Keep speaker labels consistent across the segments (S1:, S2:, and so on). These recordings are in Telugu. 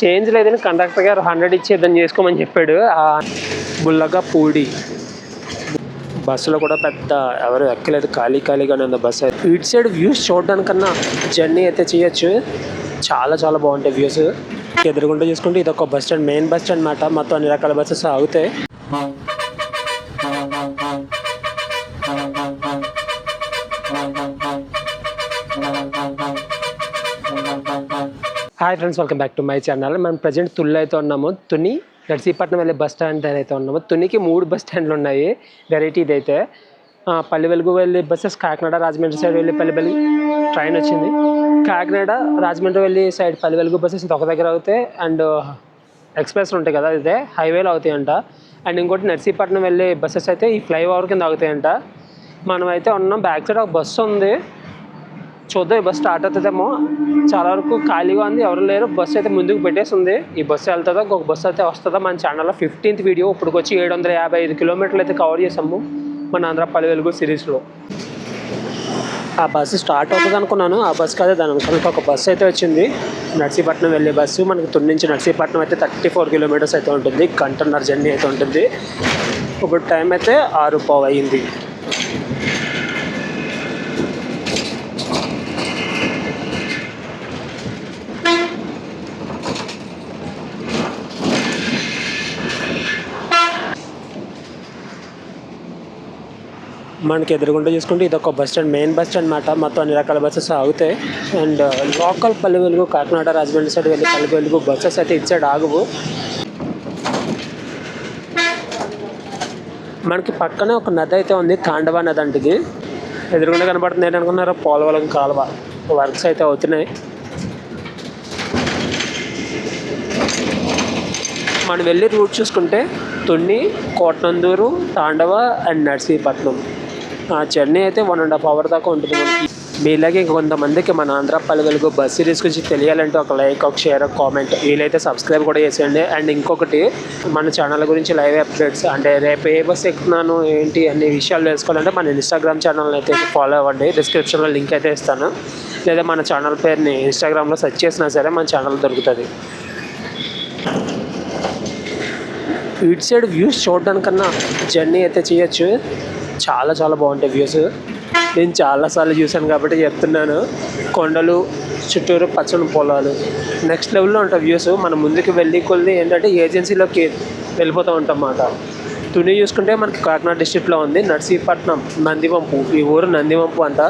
S1: చేంజ్ లేదని కండక్టర్ గారు హండ్రెడ్ ఇచ్చేద్దని చేసుకోమని చెప్పాడు. ఆ బుల్లగా పూడి బస్సులో కూడా పెద్ద ఎవరు ఎక్కలేదు ఖాళీ ఖాళీగానే ఉంది బస్సు. ఇటు సైడ్ వ్యూస్ చూడడానికన్నా జర్నీ అయితే చేయొచ్చు. చాలా చాలా బాగుంటాయి వ్యూస్ ఎదురుగుంటూ చూసుకుంటే ఇది ఒక bus stand main bus stand మాట మొత్తం అన్ని రకాల buses ఆగుతాయి. Hi friends welcome back to my channel. మనం ప్రజెంట్ తుల్లి అయితే ఉన్నాము. తుని నర్సీపట్నం వెళ్ళే బస్ స్టాండ్ దగ్గర అయితే ఉన్నాము. తునికి మూడు బస్ స్టాండ్లు ఉన్నాయి. వెరైటీ ఇదైతే. ఆ, పల్లి వెలుగు వెళ్ళే బస్సెస్ కాకినాడ రాజమండ్రి సైడ్ వెళ్ళి పల్లి వెలుగు ట్రైన్ వచ్చింది. కాకినాడ రాజమండ్రి వెళ్ళి సైడ్ పల్లి వెలుగు బస్సెస్ ఒక దగ్గర అవుతాయి. అండ్ ఎక్స్ప్రెస్ ఉంటాయి కదా ఇదే హైవేలో అవుతాయంట. అండ్ ఇంకోటి నర్సీపట్నం వెళ్ళే బస్సెస్ అయితే ఈ ఫ్లైఓవర్ కింద ఆగుతాయంట. మనం అయితే ఉన్నాం. బ్యాక్ సైడ్ ఒక బస్సు ఉంది. చూద్దాం ఈ బస్ స్టార్ట్ అవుతుందేమో. చాలా వరకు ఖాళీగా ఉంది ఎవరు లేరు. బస్సు అయితే ముందుకు పెట్టేసి ఉంది ఈ బస్సు వెళ్తుందా ఇంకొక బస్సు అయితే వస్తుందా మన ఛానల్లో ఫిఫ్టీన్త్ వీడియో ఇప్పటికి వచ్చి ఏడు వందల యాభై ఐదు కిలోమీటర్లు అయితే కవర్ చేసాము మన ఆంధ్రపల్లి వెలుగు సిరీస్లో ఆ బస్సు స్టార్ట్ అవుతుంది అనుకున్నాను. ఆ బస్సు కాదు దాని వెనకాల ఒక బస్సు అయితే వచ్చింది. నర్సీపట్నం వెళ్ళే బస్సు మనకి తుని నుంచి నర్సీపట్నం అయితే థర్టీ ఫోర్ కిలోమీటర్స్ అయితే ఉంటుంది. గంటన్నర జర్నీ అయితే ఉంటుంది. ఇప్పుడు టైం అయితే ఆరు పావు అయ్యింది మనకి ఎదురుగుండా చూసుకుంటే ఇది ఒక bus stand main bus stand మాట మొత్తం అన్ని రకాల బస్సెస్ ఆగుతాయి. And uh, local Palle Velugu Kakinada Rajahmundry side వెళ్ళి పల్లె వెలుగు బస్సెస్ అయితే ఇటు సైడ్ ఆగవు. మనకి పక్కనే ఒక నది అయితే ఉంది తాండవ నది అంటే ఇది ఎదురుగుండా కనబడుతుంది ఏంటనుకున్నారా పోలవరం కాలువ వర్క్స్ అయితే అవుతున్నాయి. మనం వెళ్ళి రూట్ చూసుకుంటే తున్ని కోటనందూరు తాండవ అండ్ నర్సీపట్నం. ఆ జర్నీ అయితే వన్ అండ్ హాఫ్ అవర్ దాకా ఉంటుంది. మనకి మీలాగే కొంతమందికి మన ఆంధ్ర పల్లెలకు బస్ సిరీస్ గురించి తెలియాలంటే ఒక లైక్ ఒక షేర్ ఒక కామెంట్ వీలైతే సబ్స్క్రైబ్ కూడా చేసేయండి. అండ్ ఇంకొకటి మన ఛానల్ గురించి లైవ్ అప్డేట్స్ అంటే రేపు ఏ బస్ ఎక్కుతున్నాను ఏంటి అన్ని విషయాలు తెలుసుకోవాలంటే మన ఇన్స్టాగ్రామ్ ఛానల్ అయితే ఫాలో అవ్వండి. డిస్క్రిప్షన్లో లింక్ అయితే ఇస్తాను. లేదా మన ఛానల్ పేరుని ఇన్స్టాగ్రామ్లో సెర్చ్ చేసినా సరే మన ఛానల్ దొరుకుతుంది. ఇటు సైడ్ వ్యూస్ చూడడానికన్నా జర్నీ అయితే చేయొచ్చు. చాలా చాలా బాగుంటాయి వ్యూస్ నేను చాలాసార్లు చూశాను కాబట్టి చెప్తున్నాను. కొండలు చుట్టూరు పచ్చని పొలాలు. నెక్స్ట్ లెవెల్లో ఉంటాయి వ్యూస్ మనం ముందుకు వెళ్ళి కొద్ది ఏంటంటే ఏజెన్సీలోకి వెళ్ళిపోతూ ఉంటాం అన్నమాట. తుని చూసుకుంటే మనకి కాకినాడ డిస్ట్రిక్ట్లో ఉంది. నర్సీపట్నం నందివంపు. ఈ ఊరు నందివంపు అంట.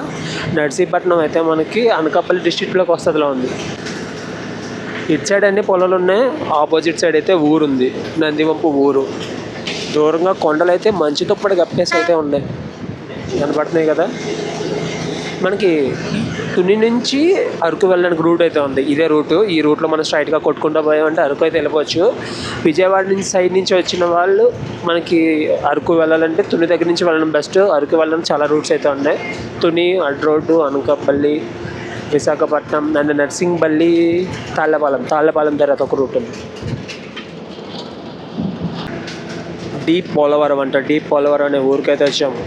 S1: నర్సీపట్నం అయితే మనకి అనకాపల్లి డిస్ట్రిక్ట్లోకి వస్తుందిలో ఉంది. ఇటు సైడ్ అన్ని పొలాలు ఉన్నాయి. ఆపోజిట్ సైడ్ అయితే ఊరుంది. నందివంపు ఊరు. దూరంగా కొండలు అయితే మంచి తుప్పటి కప్పేసి అయితే ఉన్నాయి. కనబడుతున్నాయి కదా. మనకి తుని నుంచి అరకు వెళ్ళడానికి రూట్ అయితే ఉంది. ఇదే రూటు. ఈ రూట్లో మనం స్ట్రైట్గా కొట్టుకుంటూ పోయామంటే అరకు అయితే వెళ్ళిపోవచ్చు విజయవాడ నుంచి సైడ్ నుంచి వచ్చిన వాళ్ళు మనకి అరకు వెళ్ళాలంటే తుని దగ్గర నుంచి వెళ్ళడం బెస్ట్. అరకు వెళ్ళడం చాలా రూట్స్ అయితే ఉన్నాయి. తుని అడ్ రోడ్డు అనకాపల్లి విశాఖపట్నం అండ్ నర్సింగ్పల్లి తాళ్ళపాలెం తాళ్ళపాలెం తర్వాత ఒక రూట్ ఉంది. డీప్ పోలవరం అంట డీప్ పోలవరం అనే ఊరికైతే వచ్చాము.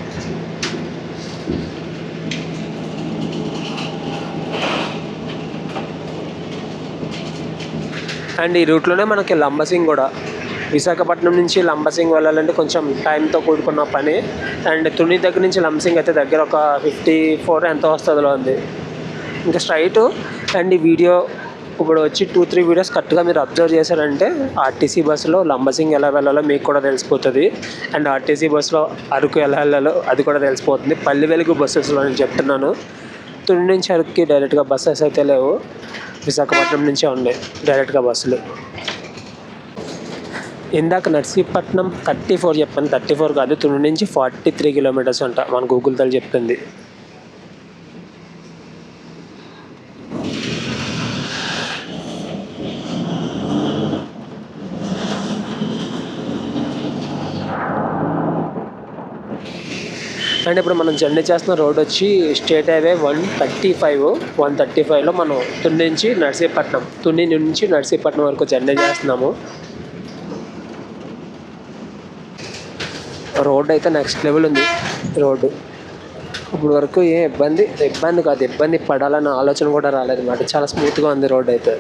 S1: అండ్ ఈ రూట్లోనే మనకి లంబసింగ్ కూడా. విశాఖపట్నం నుంచి లంబసింగ్ వెళ్ళాలంటే కొంచెం టైంతో కూడుకున్న పని. అండ్ తుని దగ్గర నుంచి లంబసింగ్ అయితే దగ్గర ఒక ఫిఫ్టీ ఫోర్ ఎంత వస్తుందిలో ఉంది. ఇంకా స్ట్రైట్ అండ్ ఈ వీడియో ఇప్పుడు వచ్చి టూ త్రీ వీడియోస్ కరెక్ట్గా మీరు అబ్జర్వ్ చేశారంటే ఆర్టీసీ బస్సులో లంబసింగ్ ఎలా వెళ్ళాలో మీకు కూడా తెలిసిపోతుంది. అండ్ ఆర్టీసీ బస్సులో అరకు ఎలా వెళ్ళాలో అది కూడా తెలిసిపోతుంది. పల్లె వెలుగు బస్సెస్లో నేను చెప్తున్నాను. తుని నుంచి అరకుకి డైరెక్ట్గా బస్సెస్ అయితే లేవు. విశాఖపట్నం నుంచే ఉన్నాయి డైరెక్ట్గా బస్సులు ఇందాక నర్సీపట్నం థర్టీ ఫోర్ చెప్పాను. థర్టీ ఫోర్ కాదు తుని నుంచి ఫార్టీ త్రీ కిలోమీటర్స్ అంట. మన గూగుల్ తల్లి చెప్తుంది. అండ్ ఇప్పుడు మనం జర్నీ చేస్తున్న రోడ్ వచ్చి state highway one thirty five one thirty ఫైవ్లో మనం తుని నుంచి నర్సీపట్నం తుని నుంచి నర్సీపట్నం వరకు జర్నీ చేస్తున్నాము. రోడ్ అయితే నెక్స్ట్ లెవెల్ ఉంది. రోడ్డు ఇప్పుడు వరకు ఏ ఇబ్బంది ఇబ్బంది కాదు ఇబ్బంది పడాలన్న ఆలోచన కూడా రాలేదు అన్నమాట. చాలా స్మూత్గా ఉంది రోడ్ అయితే.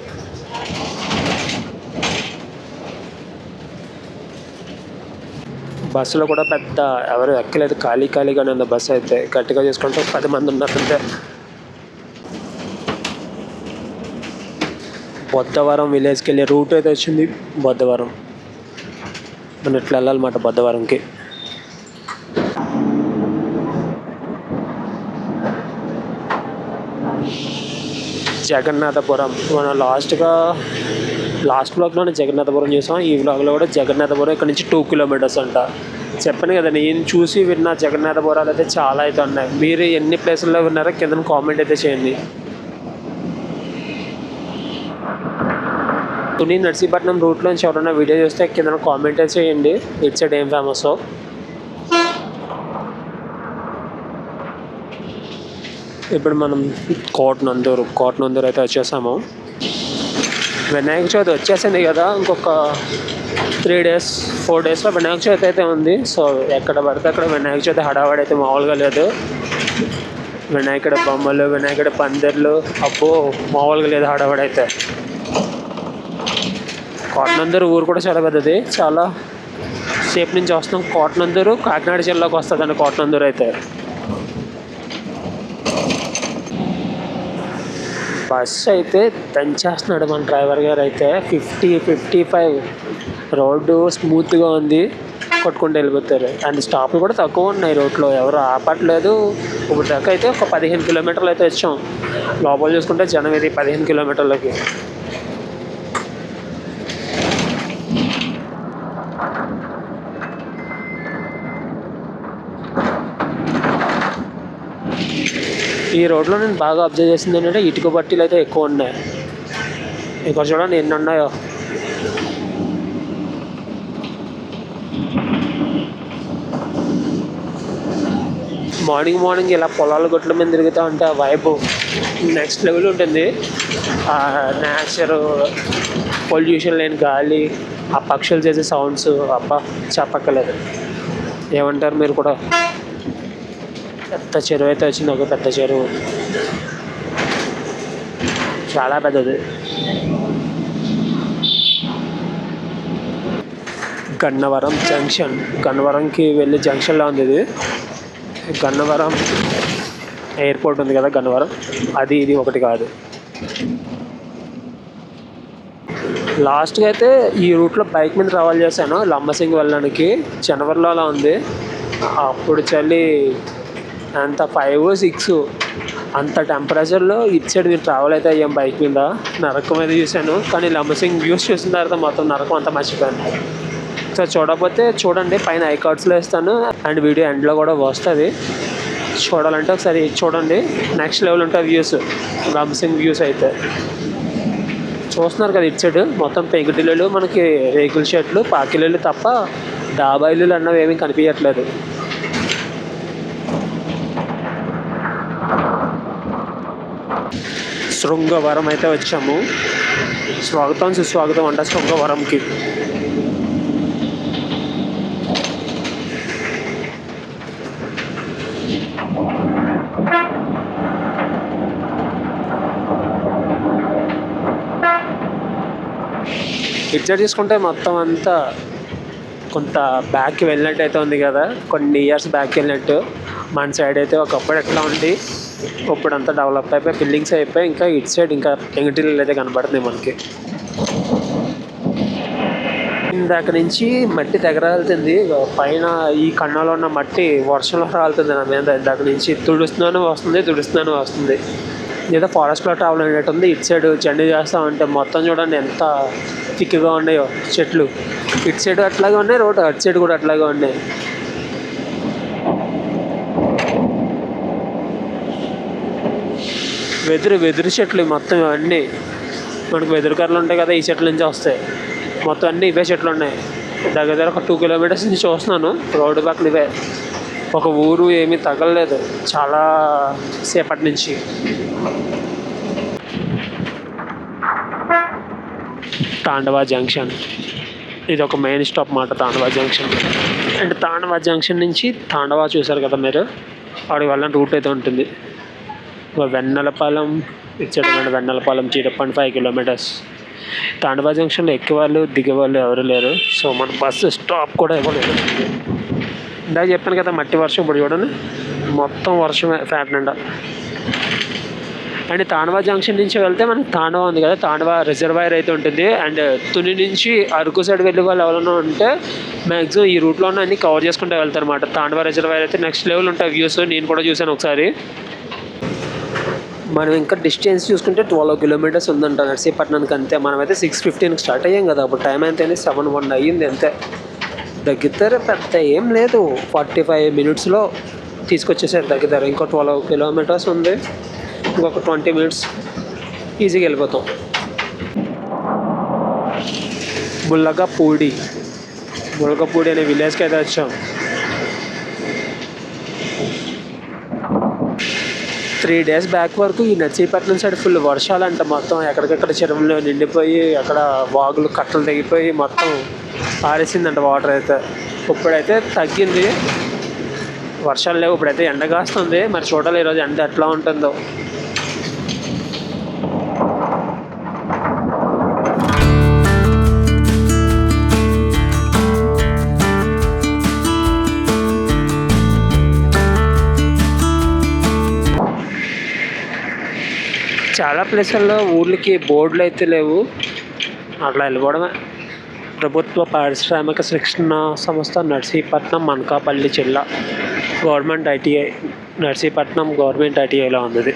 S1: బస్సులో కూడా పెద్ద ఎవరు ఎక్కలేదు ఖాళీ ఖాళీగానే ఉంది బస్సు అయితే. గట్టిగా చేసుకుంటే పది మంది ఉన్నారంటే అంతే. బొద్దవరం విలేజ్కి వెళ్ళే రూట్ అయితే వచ్చింది బొద్దవరం మనం ఇట్లా వెళ్ళాలన్నమాట బొద్దవరంకి జగన్నాథపురం. మనం లాస్ట్గా లాస్ట్ బ్లాగ్లోనే జగన్నాథపురం చూసాం. ఈ బ్లాగ్లో కూడా జగన్నాథపురం ఇక్కడ నుంచి టూ కిలోమీటర్స్ అంట. చెప్పాను కదా నేను చూసి విన్న జగన్నాథపురాలు అయితే చాలా అయితే ఉన్నాయి. మీరు ఎన్ని ప్లేసుల్లో విన్నారో కింద కామెంట్ అయితే చేయండి. తుని నర్సీపట్నం రూట్లోంచి ఎవరైనా వీడియో చూస్తే కింద కామెంట్ అయితే చేయండి. ఇటు సైడ్ ఏం ఫేమస్ ఇప్పుడు మనం కోటనందూరు కోటనందూరు అయితే వచ్చేసాము. వినాయక చవితి వచ్చేసింది కదా ఇంకొక త్రీ డేస్ ఫోర్ డేస్లో వినాయక చవితి అయితే ఉంది. సో ఎక్కడ పడితే అక్కడ వినాయక చవితి హడావాడి అయితే మామూలుగా లేదు. వినాయకుడి బొమ్మలు వినాయకుడి పందిర్లు అబ్బో మామూలుగా లేదు హడావాడి అయితే. కోటనందూరు ఊరు కూడా చాలా పెద్దది. చాలా సేపు నుంచి వస్తాం కోటనందూరు కాకినాడ జిల్లాకు వస్తుందండి కోటనందూరు అయితే. బస్ అయితే దంచేస్తున్నాడు మన డ్రైవర్ గారు అయితే. ఫిఫ్టీ ఫిఫ్టీ ఫైవ్ రోడ్డు స్మూత్గా ఉంది. కొట్టుకుంటూ వెళ్ళిపోతారు. అండ్ స్టాప్లు కూడా తక్కువ ఉన్నాయి రోడ్లో. ఎవరు ఆపట్లేదు. ఇప్పుడు దాకా అయితే ఒక పదిహేను కిలోమీటర్లు అయితే వచ్చాం. లోపల చూసుకుంటే జనం ఇది పదిహేను కిలోమీటర్లకి. ఈ రోడ్లో నేను బాగా అబ్జర్వ్ చేసింది ఏంటంటే ఇటుక బట్టీలు అయితే ఎక్కువ ఉన్నాయి. ఇక్కడ చూడండి ఎన్ని ఉన్నాయో. మార్నింగ్ మార్నింగ్ ఇలా పొలాల గొట్ల మీద తిరుగుతూ ఉంటే ఆ వైబ్ నెక్స్ట్ లెవెల్ ఉంటుంది. ఆ నేచర్ పొల్యూషన్ లేని గాలి ఆ పక్షులు చేసే సౌండ్స్ అబ్బా చెప్పక్కలేదు ఏమంటారు మీరు కూడా? పెద్ద చెరువు అయితే వచ్చింది ఒక పెద్ద చెరువు. చాలా పెద్దది. గన్నవరం జంక్షన్. గన్నవరంకి వెళ్ళే జంక్షన్లో ఉంది ఇది. గన్నవరం ఎయిర్పోర్ట్ ఉంది కదా గన్నవరం? అది ఇది ఒకటి కాదు. లాస్ట్గా అయితే ఈ రూట్లో బైక్ మీద ట్రావెల్ చేశాను. లంబసింగ్ వెళ్ళడానికి. జనవరిలో అలా ఉంది. అప్పుడు చలి అంత ఫైవ్ సిక్స్ అంత టెంపరేచర్లో ఇటు సైడ్ మీరు ట్రావెల్ అయితే అయ్యాం బైక్ మీద. నరకం మీద చూశాను. కానీ లంబసింగ్ వ్యూస్ చూసిన తర్వాత మొత్తం నరకం అంతా మర్చిపోయాను. సో చూడకపోతే చూడండి పైన ఐ కార్డ్స్లో ఇస్తాను అండ్ వీడియో ఎండ్లో కూడా వస్తుంది. చూడాలంటే ఒకసారి చూడండి. నెక్స్ట్ లెవెల్ ఉంటాయి వ్యూస్ లంబసింగ్ వ్యూస్ అయితే. చూస్తున్నారు కదా ఇటు సైడ్ మొత్తం పెంకుటిల్లు మనకి రేకుల షెట్లు పాకిళ్ళు తప్ప డాబా ఇల్లులు అన్నవి ఏమీ కనిపించట్లేదు. శృంగవరం అయితే వచ్చాము. స్వాగతం సుస్వాగతం అంట శృంగవరంకి. పిక్చర్ తీసుకుంటే మొత్తం అంతా కొంత బ్యాక్కి వెళ్ళినట్టు అయితే ఉంది కదా. కొన్ని ఇయర్స్ బ్యాక్ వెళ్ళినట్టు. మన సైడ్ అయితే ఒకప్పుడు ఎట్లా ఉంది? ఇప్పుడంతా డెవలప్ అయిపోయి బిల్డింగ్స్ అయిపోయి ఇంకా ఇటు సైడ్ ఇంకా పెంకుటిల్లు అయితే కనబడుతుంది మనకి. ఇందాక నుంచి మట్టి తెగ పైన ఈ కన్నాలో ఉన్న మట్టి వర్షంలో రాలుతుంది నా మీద. ఇందాక నుంచి తుడుస్తున్నాను వస్తుంది తుడుస్తున్నాను వస్తుంది. ఏదో ఫారెస్ట్లో ట్రావెల్ అయినట్టుంది ఇటు సైడ్ జర్నీ చేస్తా ఉంటే మొత్తం చూడండి ఎంత థిక్గా ఉన్నాయో చెట్లు. ఇటు సైడ్ అట్లాగే ఉన్నాయి రోడ్ అటు సైడ్ కూడా అట్లాగే ఉన్నాయి. వెదురు వెదురు చెట్లు మొత్తం ఇవన్నీ. మనకు వెదురు కర్రలు ఉంటాయి కదా ఈ చెట్ల నుంచి వస్తాయి. మొత్తం అన్నీ ఇవే చెట్లు ఉన్నాయి. దగ్గర దగ్గర ఒక టూ కిలోమీటర్స్ నుంచి చూస్తున్నాను. రోడ్డు పక్కన ఇవే. ఒక ఊరు ఏమీ తగలలేదు. చాలా సేపటి నుంచి. తాండవా జంక్షన్. ఇది ఒక మెయిన్ స్టాప్ మాట Tandava junction. And Tandava junction నుంచి తాండవా చూశారు కదా మీరు? వాడికి వెళ్ళిన రూట్ అయితే ఉంటుంది. ఇక వెన్నెలపాలెం ఇచ్చేటటువంటి Vennelapalem zero point five kilometres. Tandava జంక్షన్లో ఎక్కేవాళ్ళు దిగేవాళ్ళు ఎవరు లేరు. సో మన బస్సు స్టాప్ కూడా ఇవ్వలేదు. ఇందాక చెప్పాను కదా మట్టి వర్షం ఇప్పుడు చూడండి. మొత్తం వర్షమే ఫ్యాట్ నిండా. అండ్ తాండవా జంక్షన్ నుంచి వెళ్తే మనకి తాండవా ఉంది కదా తాండవా రిజర్వాయర్ అయితే ఉంటుంది. అండ్ తుని నుంచి అరకు సైడ్ వెళ్ళే వాళ్ళు ఎవరైనా ఉంటే మ్యాక్సిమం ఈ రూట్లో ఉన్న అన్ని కవర్ చేసుకుంటూ వెళ్తారు అనమాట తాండవా రిజర్వాయర్ అయితే నెక్స్ట్ లెవెల్ ఉంటాయి వ్యూస్. నేను కూడా చూశాను ఒకసారి. మనం ఇంకా డిస్టెన్స్ చూసుకుంటే ట్వెల్వ్ కిలోమీటర్స్ ఉందంట. నర్సీపట్నానికి అంతే. మనమైతే సిక్స్ ఫిఫ్టీన్కి స్టార్ట్ అయ్యాం కదా. అప్పుడు టైం ఎంత సెవెన్ వన్ అయ్యింది అంతే. దగ్గర పెద్ద ఏం లేదు. ఫార్టీ ఫైవ్ మినిట్స్లో తీసుకొచ్చేసారు దగ్గర ఇంకో ట్వెల్వ్ కిలోమీటర్స్ ఉంది. ఇంకొక ట్వంటీ మినిట్స్ ఈజీగా వెళ్ళిపోతాం. బుల్లగపూడి బుల్లగపూడి అనే విలేజ్కి అయితే వచ్చాం. త్రీ డేస్ బ్యాక్ వరకు ఈ నర్సీపట్నం సైడ్ ఫుల్ వర్షాలంట మొత్తం. ఎక్కడికక్కడ చెరువులు నిండిపోయి అక్కడ వాగులు కట్టలు తెగిపోయి మొత్తం పారేసిందంట వాటర్ అయితే. ఇప్పుడైతే తగ్గింది. వర్షాలు లేవు. ఇప్పుడైతే ఎండ కాస్తుంది. మరి చూడాలి ఈరోజు ఎండ ఎట్లా ఉంటుందో. ప్లేసుల్లో ఊర్లకి బోర్డులు అయితే లేవు. అట్లా వెళ్ళిపోవడమే. ప్రభుత్వ పారిశ్రామిక శిక్షణ సంస్థ నర్సీపట్నం అనకాపల్లి జిల్లా. గవర్నమెంట్ ఐటీఐ నర్సీపట్నం గవర్నమెంట్ ఐటీఐలో ఉంది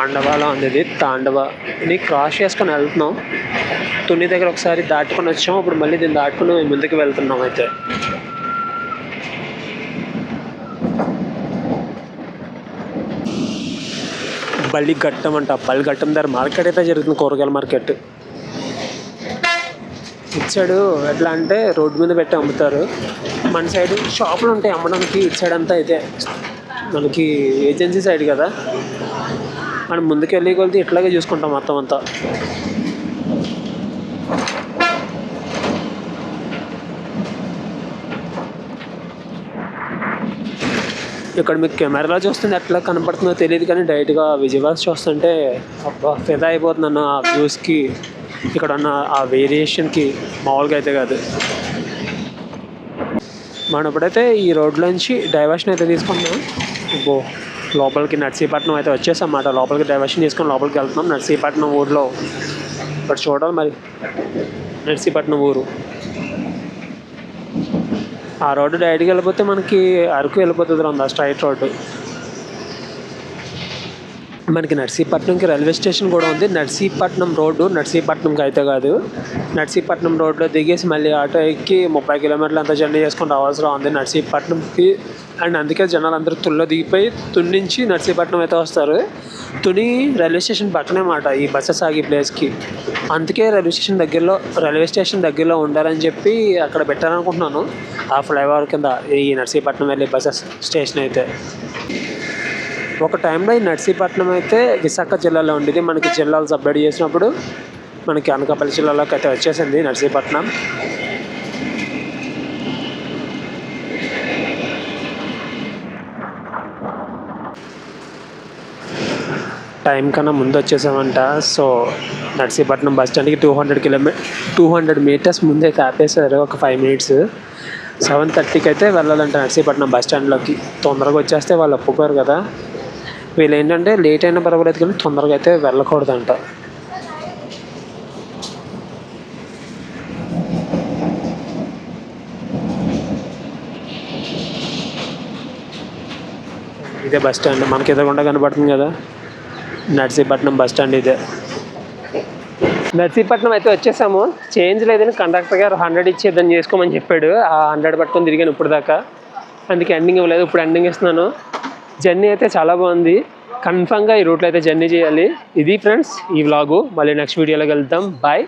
S1: తాండవాలో ఉంది ఇది తాండవని క్రాస్ చేసుకొని వెళ్తున్నాం తుని దగ్గర ఒకసారి దాటుకొని వచ్చాం ఇప్పుడు మళ్ళీ దీన్ని దాటుకొని ముందుకు వెళ్తున్నాం అయితే. బలిఘట్టం అంట. బలిఘట్టం దగ్గర మార్కెట్ అయితే జరుగుతుంది కూరగాయల మార్కెట్. ఇచ్చాడు ఎట్లా అంటే రోడ్డు మీద పెట్టి అమ్ముతారు. మన సైడ్ షాపులు ఉంటాయి అమ్మడానికి ఇటు సైడ్ అంతా అయితే. మనకి ఏజెన్సీ సైడ్ కదా. మనం ముందుకు వెళ్ళే కొలితే ఇట్లాగే చూసుకుంటాం మొత్తం అంతా. ఇక్కడ మీకు కెమెరాలో చూస్తుంది ఎట్లా కనపడుతుందో తెలియదు కానీ డైరెక్ట్గా విజయవాడ చూస్తుంటే అబ్బా ఫిదా అన్న ఆ వ్యూస్కి ఇక్కడ ఉన్న ఆ వేరియేషన్కి మామూలుగా అయితే కాదు. మనం ఇప్పుడైతే ఈ రోడ్లోంచి డైవర్షన్ అయితే తీసుకున్నాం ఇబ్బో లోపలికి నర్సీపట్నం అయితే వచ్చేసాం అన్నమాట లోపలికి డైవర్షన్ తీసుకొని లోపలికి వెళ్తున్నాం. నర్సీపట్నం ఊర్లో ఇక్కడ చూడాలి మరి. నర్సీపట్నం ఊరు. ఆ రోడ్డు డైరెక్ట్గా వెళ్ళిపోతే మనకి అరకు వెళ్ళిపోతుంది రండి ఆ స్ట్రైట్ రోడ్డు. మనకి నర్సీపట్నంకి రైల్వే స్టేషన్ కూడా ఉంది. నర్సీపట్నం రోడ్డు నర్సీపట్నంకి అయితే కాదు. నర్సీపట్నం రోడ్లో దిగేసి మళ్ళీ ఆటో ఎక్కి ముప్పై కిలోమీటర్లు అంత జర్నీ చేసుకుని రావాల్సిన ఉంది నర్సీపట్నంకి. అండ్ అందుకే జనాలు అందరూ తుల్లో దిగిపోయి తుని నుంచి నర్సీపట్నం అయితే వస్తారు. తుని రైల్వే స్టేషన్ పక్కనే మాట ఈ బస్సెస్ ఆగి ప్లేస్కి. అందుకే రైల్వే స్టేషన్ దగ్గరలో రైల్వే స్టేషన్ దగ్గరలో ఉండాలని చెప్పి అక్కడ పెట్టాలనుకుంటున్నాను. ఆ ఫ్లైఓవర్ కింద ఈ నర్సీపట్నం వెళ్ళే బస్సెస్ స్టేషన్ అయితే. ఒక టైంలో ఈ నర్సీపట్నం అయితే విశాఖ జిల్లాలో ఉండేది. మనకి జిల్లాలు సబ్మిట్ చేసినప్పుడు మనకి అనకాపల్లి జిల్లాలోకి అయితే వచ్చేసింది నర్సీపట్నం. టైం కన్నా ముందు వచ్చేసామంట. సో నర్సీపట్నం బస్ స్టాండ్కి two hundred కిలోమీ two hundred metres ముందే అయితే ఆపేశారు ఒక ఫైవ్ మినిట్స్. సెవెన్ థర్టీకి అయితే వెళ్ళాలంట నర్సీపట్నం బస్ స్టాండ్లోకి. తొందరగా వచ్చేస్తే వాళ్ళు ఒప్పుకోరు కదా. వీళ్ళు ఏంటంటే లేట్ అయినా పర్వాలేదు కానీ తొందరగా అయితే వెళ్ళకూడదంట. ఇదే బస్ స్టాండ్ మనకి ఎదురుగుండా కనబడుతుంది కదా? నర్సీపట్నం బస్ స్టాండ్ ఇదే. నర్సీపట్నం అయితే వచ్చేసాము. చేంజ్ లేదని కండక్టర్ గారు హండ్రెడ్ ఇచ్చేద్దని చేసుకోమని చెప్పాడు. ఆ హండ్రెడ్ పట్టుకొని తిరిగాను ఇప్పుడు దాకా. అందుకే ఎండింగ్ ఇవ్వలేదు. ఇప్పుడు ఎండింగ్ ఇస్తున్నాను. జర్నీ అయితే చాలా బాగుంది. కన్ఫామ్గా ఈ రూట్లో అయితే జర్నీ చేయాలి. ఇది ఫ్రెండ్స్ ఈ వ్లాగు. మళ్ళీ నెక్స్ట్ వీడియోలో వెళ్దాం బాయ్.